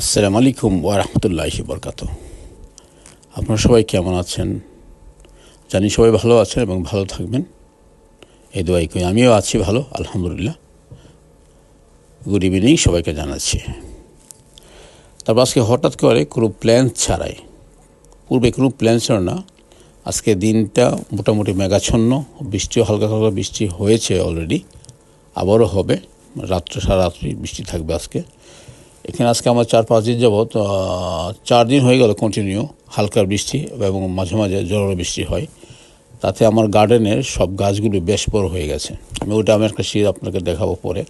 আসসালামু আলাইকুম ওয়া রাহমাতুল্লাহি বরকাত আপনারা সবাই কেমন আছেন? জানি সবাই ভালো আছেন এবং ভালো থাকবেন। এই দোয়াই করি। আমিও আছি ভালো, আলহামদুলিল্লাহ। গুড ইভিনিং সবাইকে জানাচ্ছি। তারপর আজকে হঠাৎ করে কোনো প্ল্যান ছাড়াই। পূর্বে কোনো প্ল্যান ছিল না। আজকে দিনটা মোটামুটি মেঘাচ্ছন্ন, বৃষ্টিও হালকা হালকা বৃষ্টি হয়েছে অলরেডি আবারও হবে। রাত্রে সারা রাত্রি বৃষ্টি থাকবে আজকে। এখানে আজকে আমার চার পাঁচ দিন যাবৎ আহ, চার দিন হয়ে গেল কন্টিনিউ হালকা বৃষ্টি এবং মাঝে মাঝে জোরালো বৃষ্টি হয়। তাতে আমার গার্ডেনের সব গাছগুলো বেশ বড় হয়ে গেছে। আমি ওটা আমি একটা শীত আপনাকে দেখাবো পরে।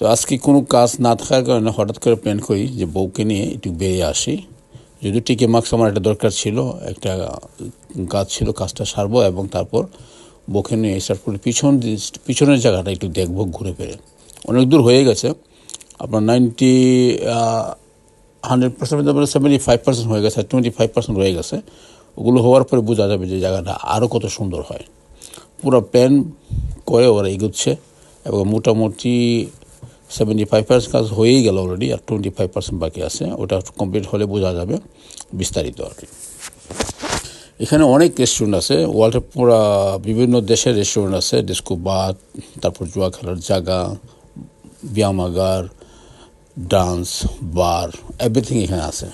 তো আজকে কোনো কাজ না থাকার কারণে হঠাৎ করে প্ল্যান করি যে বউকে নিয়ে একটু বেরিয়ে আসি। যদিও টিকে মাস্ক আমার একটা দরকার ছিল একটা গাছ ছিল কাজটা সারবো এবং তারপর বউকে নিয়ে স্টার্ট করি পিছন পিছনের জায়গাটা একটু দেখব ঘুরে ফিরে। অনেক দূর হয়ে গেছে আপনার ninety hundred percent seventy five percent হয়ে গেছে টোয়েন্টি ফাইভ পার্সেন্ট রয়ে গেছে। ওগুলো হওয়ার পরে বোঝা যাবে যে জায়গাটা আরও কত সুন্দর হয়। পুরো প্ল্যান করে ওরা এগোচ্ছে এবং মোটামুটি সেভেন্টি ফাইভ পার্সেন্ট কাজ হয়েই গেল অলরেডি আর টোয়েন্টি ফাইভ পার্সেন্ট বাকি আছে। ওটা কমপ্লিট হলে বোঝা যাবে বিস্তারিত আর কি। এখানে অনেক রেস্টুরেন্ট আছে ওয়ার্ল্ডের পুরা বিভিন্ন দেশের রেস্টুরেন্ট আছে ডিস্কো বাথ তারপর জুয়া খেলার জায়গা ব্যায়ামাগার ডান্স, বার এভরিথিং এখানে আছে।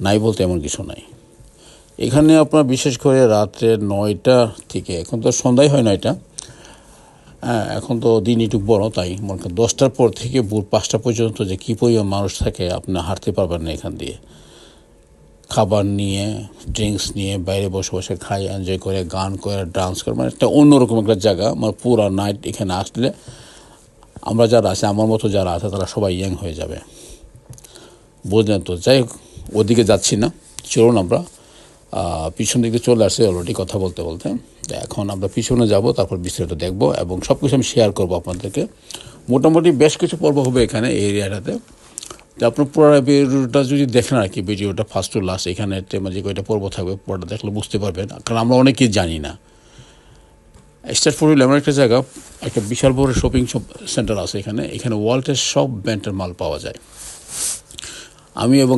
নাই বলতে এমন কিছু নাই। এখানে আপনার বিশেষ করে রাত্রে নয়টা থেকে, এখন তো সন্ধ্যায় হয় নয়টা। হ্যাঁ এখন তো দিন একটু বড়, তাই মনে করেন দশটার পর থেকে ভোর পাঁচটা পর্যন্ত যে কী পরিমাণ মানুষ থাকে, আপনি হাঁটতে পারবেন না এখান দিয়ে। খাবার নিয়ে ড্রিঙ্কস নিয়ে, বাইরে বসে বসে খাই এনজয় করে, গান করে ডান্স করে মানে একটা অন্যরকম একটা জায়গা। মানে পুরো নাইট এখানে আসলে আমরা যারা আছে, আমার মতো যারা আছে, তারা সবাই ইয়াং হয়ে যাবে। বুঝলেন তো? যাই হোক, ওদিকে যাচ্ছি না। চলুন আমরা পিছন দিকে চলে আসছে অলরেডি কথা বলতে বলতে। এখন আমরা পিছনে যাব, তারপর বিস্তারিত দেখব এবং সব কিছু আমি শেয়ার করব আপনাদেরকে। মোটামুটি বেশ কিছু পর্ব হবে এখানে, এই এরিয়াটাতে তো আপনার পুরো ভিডিওটা যদি দেখেন আর কি, ভিডিওটা ফার্স্ট টু লাস্ট এখানে যে কয়টা পর্ব থাকবে, পুরোটা দেখলে বুঝতে পারবেন। কারণ আমরা অনেকেই জানি না। স্টার্ট ফোর এমন একটা জায়গা, একটা বিশাল বড় শপিং সেন্টার আছে এখানে। এখানে ওয়ার্ল্ডের সব ব্র্যান্ডের মাল পাওয়া যায়। আমি এবং